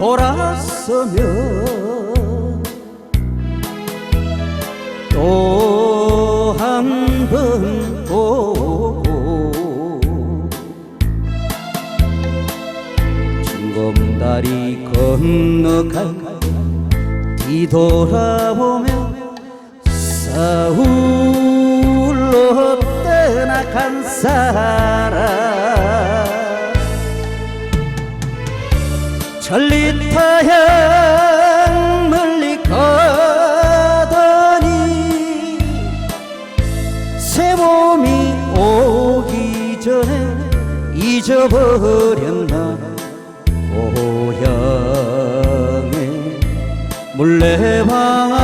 돌아서면 또 한 번 보고 중검다리 건너가 뒤돌아보면 사울로 떠나간 사람. 천리타향 멀리 가더니 새 봄이 오기 전에 잊어버렸나? 고향의 물레방아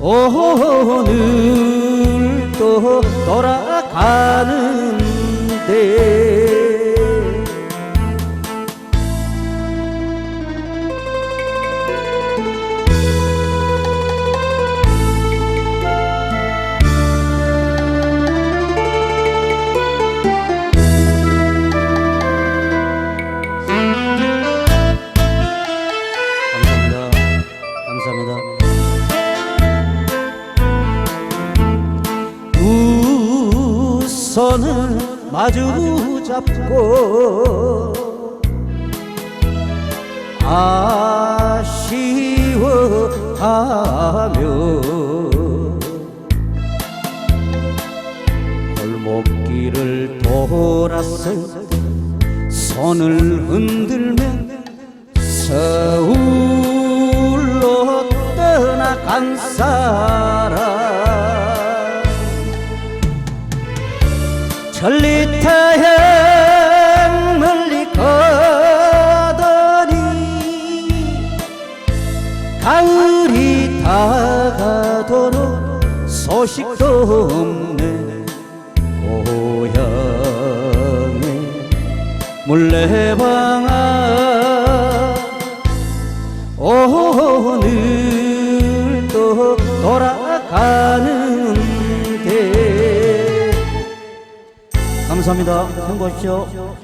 오늘 또 돌아가는데 손을 마주 잡고 아쉬워하며 골목길을 돌아서 손을 흔들며 서울로 떠나간 사람 천리타향 멀리 가더니 가을이 다가도록 소식도 없네. 고향의 물레방아 오늘 또 돌아가는 감사합니다. 행복하십시오